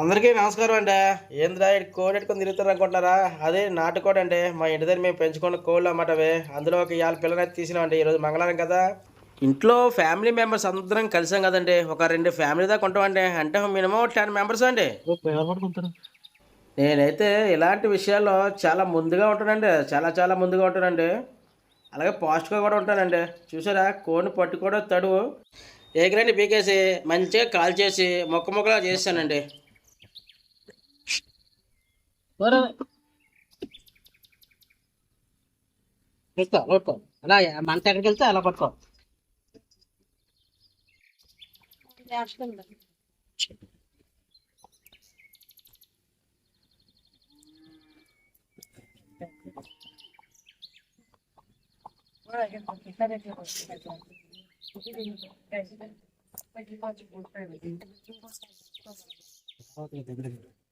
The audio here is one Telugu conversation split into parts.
అందరికీ నమస్కారం అండి. ఏంద్రా కోడి ఎట్టుకొని తిరుగుతారు అనుకుంటున్నారా? అదే నాటుకోడి అండి. మా ఇంటి దగ్గర మేము పెంచుకున్న కోళ్ళు అన్నమాట అవి. అందులో ఒక ఇవాళ పిల్లనైతే తీసినామండి. ఈరోజు మంగళవారం కదా. ఇంట్లో ఫ్యామిలీ మెంబర్స్ అందరం కలిసాం కదండి. ఒక రెండు ఫ్యామిలీ దాకా ఉంటామండి. అంటే మినిమం టెన్ మెంబర్స్ అండి. నేనైతే ఇలాంటి విషయాల్లో చాలా ముందుగా ఉంటానండి. చాలా చాలా ముందుగా ఉంటానండి. అలాగే పాజిటివ్గా కూడా ఉంటానండి. చూసారా? కోడిని పట్టుకోవడం తడువు ఏకరండి పీకేసి మంచిగా కాల్ చేసి మొక్క మొక్కలా చేశానండి పెట్టుకో పట్టుకో అలా మంట ఎక్కడికి వెళ్తే అలా పట్టుకో వంద- ఒక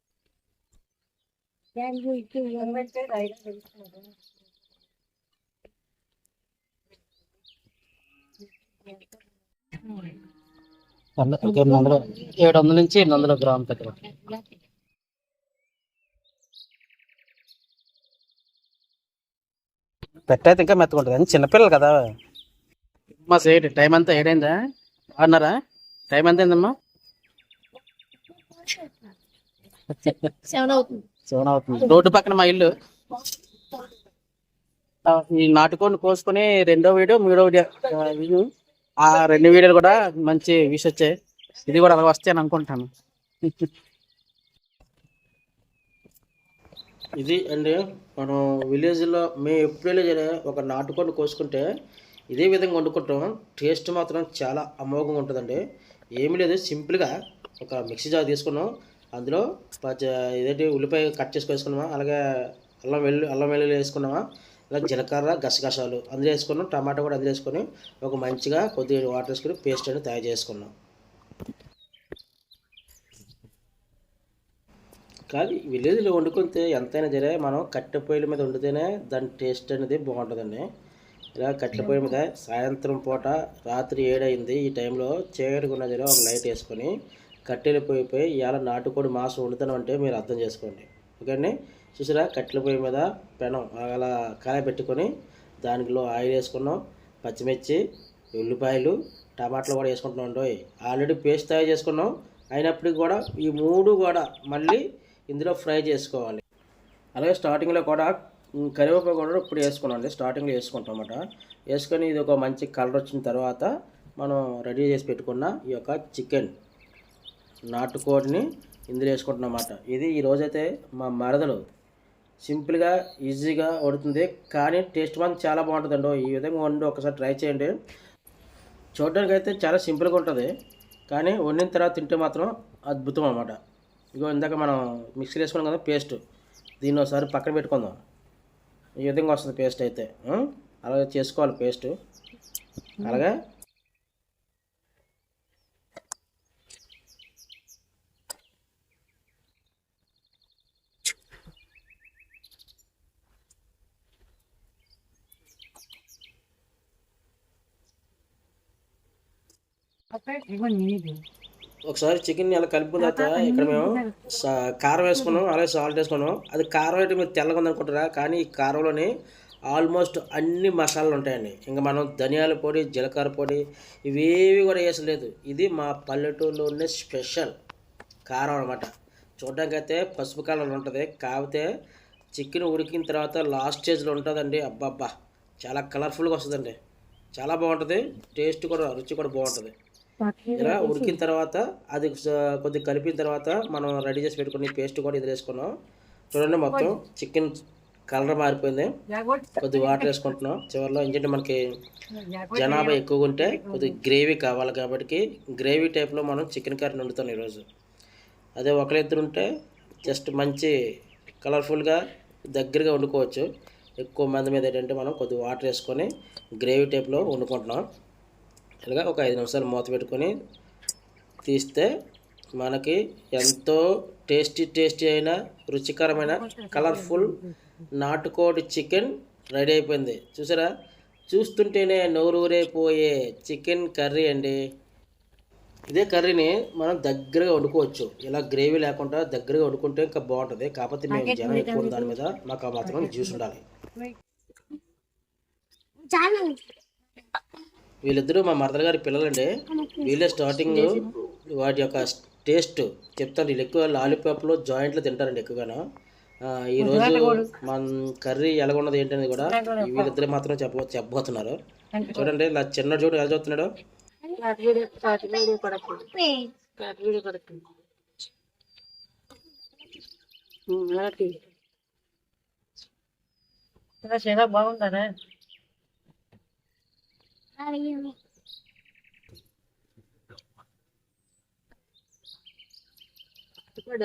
ఎనిమిది వందలు ఏడు వందల నుంచి ఎనిమిది వందల గ్రాముల దగ్గర పెట్టయితే ఇంకా మెత్తకుంటుంది అని చిన్నపిల్లలు కదా. మా సేట్ టైం అంతా ఏడైందా? బాగున్నారా టైం ఎంత అయిందమ్మా? సెవెన్ అవుతుంది. సెవెన్ అవుతుంది. రోడ్డు పక్కన మా ఇల్లు. ఈ నాటుకొని కోసుకొని రెండో వీడియో మూడో వీడియో ఆ, వీడియో. ఆ రెండు వీడియోలు కూడా మంచి వ్యూస్ వచ్చాయి. ఇది కూడా అలా వస్తాయని అనుకుంటాను. ఇది అండి మనం విలేజ్లో మేము ఎప్పుడైనా సరే ఒక నాటుకొని కోసుకుంటే ఇదే విధంగా వండుకుంటాం. టేస్ట్ మాత్రం చాలా అమోఘంగా ఉంటుందండి. ఏమీ లేదు సింపుల్గా ఒక మిక్సీ జార్ తీసుకున్నాం. అందులో ఇదేంటి ఉల్లిపాయ కట్ చేసుకు వేసుకున్నామా అలాగే అల్లం వెల్లు అల్లం వెల్లుల్లి వేసుకున్నామా? అలాగే జీలకర్ర గసగసాలు అందులో వేసుకున్నాం. టమాటా కూడా అందులో వేసుకొని ఒక మంచిగా కొద్దిగా వాటర్ వేసుకుని పేస్ట్ అనేది తయారు చేసుకున్నాం. కానీ విలేజ్లో వండుకుంటే ఎంతైనా సరే మనం కట్టె పొయ్యిల మీద వండితేనే దాని టేస్ట్ అనేది బాగుంటుందండి. ఇలా కట్టెల పొయ్యి మీద సాయంత్రం పూట రాత్రి ఏడైంది ఈ టైంలో చీకటిగా ఉన్న సరే ఒక లైట్ వేసుకొని కట్టెల పొయ్యి పోయి ఇవాళ నాటుకోడి మాసం వండుతాను అంటే మీరు అర్థం చేసుకోండి. ఓకేండి చూసారా? కట్టెల పొయ్యి మీద పెనం అలా కాయ పెట్టుకొని దానిలో ఆయిల్ వేసుకున్నాం. పచ్చిమిర్చి ఉల్లిపాయలు టమాటాలు కూడా వేసుకుంటున్నాం అండి. ఆల్రెడీ పేస్ట్ తయారు చేసుకున్నాం. అయినప్పటికీ కూడా ఈ మూడు కూడా మళ్ళీ ఇందులో ఫ్రై చేసుకోవాలి. అలాగే స్టార్టింగ్లో కూడా కరివేపాకు కూడా ఇప్పుడు వేసుకున్నాం స్టార్టింగ్లో వేసుకుంటాం అన్నమాట. వేసుకొని ఇది ఒక మంచి కలర్ వచ్చిన తర్వాత మనం రెడీ చేసి పెట్టుకున్న ఈ యొక్క చికెన్. నాటుకోడిని ఇందులో వేసుకుంటున్నాం అన్నమాట ఇది ఈ రోజైతే మా మరదలు సింపుల్గా ఈజీగా వండుతుంది. కానీ టేస్ట్ మాత్రం చాలా బాగుంటుందండి. ఈ విధంగా వండి ఒకసారి ట్రై చేయండి. చూడడానికి అయితే చాలా సింపుల్గా ఉంటుంది. కానీ వండిన తర్వాత తింటే మాత్రం అద్భుతం అన్నమాట. ఇగో ఇందాక మనం మిక్సీ వేసుకున్నాం కదా పేస్ట్. దీన్ని ఒకసారి పక్కన పెట్టుకుందాం. ఈ విధంగా వస్తుంది పేస్ట్ అయితే. అలాగే చేసుకోవాలి పేస్ట్. అలాగే? ఒకసారి చికెన్ ఇలా కలుపుకున్న తర్వాత ఇక్కడ మేము కారం వేసుకున్నాం అలాగే సాల్ట్ వేసుకున్నాం. అది కారం అయితే మీరు తెల్లగా ఉందనుకుంటారా కానీ ఈ కారంలోని ఆల్మోస్ట్ అన్ని మసాలాలు ఉంటాయండి. ఇంకా మనం ధనియాల పొడి జీలకర్ర పొడి ఇవేవి కూడా వేసలేదు ఇది మా పల్లెటూరులో ఉండే స్పెషల్ కారం అనమాట చూడడానికి అయితే పసుపు కలర్ ఉంటుంది. కాకపోతే చికెన్ ఉడికిన తర్వాత లాస్ట్ స్టేజ్లో ఉంటుందండి. అబ్బబ్బా చాలా కలర్ఫుల్గా వస్తుందండి. చాలా బాగుంటుంది. టేస్ట్ కూడా రుచి కూడా బాగుంటుంది. ఇలా ఉడికిన తర్వాత అది కొద్దిగా కలిపిన తర్వాత మనం రెడీ చేసి పెట్టుకుని పేస్ట్ కూడా ఇది వేసుకున్నాం చూడండి మొత్తం చికెన్ కలర్ మారిపోయింది. కొద్దిగా వాటర్ వేసుకుంటున్నాం. చివరిలో ఏంటంటే మనకి జనాభా ఎక్కువగా ఉంటే కొద్దిగా గ్రేవీ కావాలి కాబట్టి గ్రేవీ టైప్లో మనం చికెన్ కర్రీ వండుతాం ఈరోజు. అదే ఒకరిద్దరు ఉంటే జస్ట్ మంచి కలర్ఫుల్గా దగ్గరగా వండుకోవచ్చు. ఎక్కువ మంది మీద ఏంటంటే మనం కొద్దిగా వాటర్ వేసుకొని గ్రేవీ టైప్లో వండుకుంటున్నాం. ఇలాగా ఒక ఐదు నిమిషాలు మూత పెట్టుకొని తీస్తే మనకి ఎంతో టేస్టీ టేస్టీ అయిన రుచికరమైన కలర్ఫుల్ నాటుకోడి చికెన్ రెడీ అయిపోయింది. చూసారా? చూస్తుంటేనే నోరూరైపోయే చికెన్ కర్రీ అండి. ఇదే కర్రీని మనం దగ్గరగా వండుకోవచ్చు. ఇలా గ్రేవీ లేకుండా దగ్గరగా వండుకుంటే ఇంకా బాగుంటుంది. కాకపోతే మేము జనం ఎక్కువ దాని మీద మాకు ఆ మాత్రం జ్యూస్ ఉండాలి. వీళ్ళిద్దరూ మా మరదల గారి పిల్లలండి. వీళ్ళే స్టార్టింగ్ వాటి యొక్క టేస్ట్ చెప్తాను వీళ్ళు ఎక్కువ లాలీపాప్లు జాయింట్లు తింటారండి ఎక్కువగాను. ఈ రోజు మన కర్రీ ఎలా ఉన్నది ఏంటనేది కూడా వీళ్ళిద్దరే మాత్రం చెప్ప చెప్పబోతున్నారు. చూడండి ఇలా చిన్న చూడు ఎలా చూస్తున్నాడు బాగుందా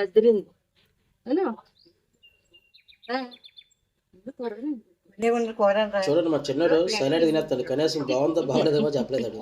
అదిరింది చూడండి మా చిన్నడు సైలెంట్ తినేస్తాడు. కనీసం బాగుందో బాగలేదేమో చెప్పలేదు.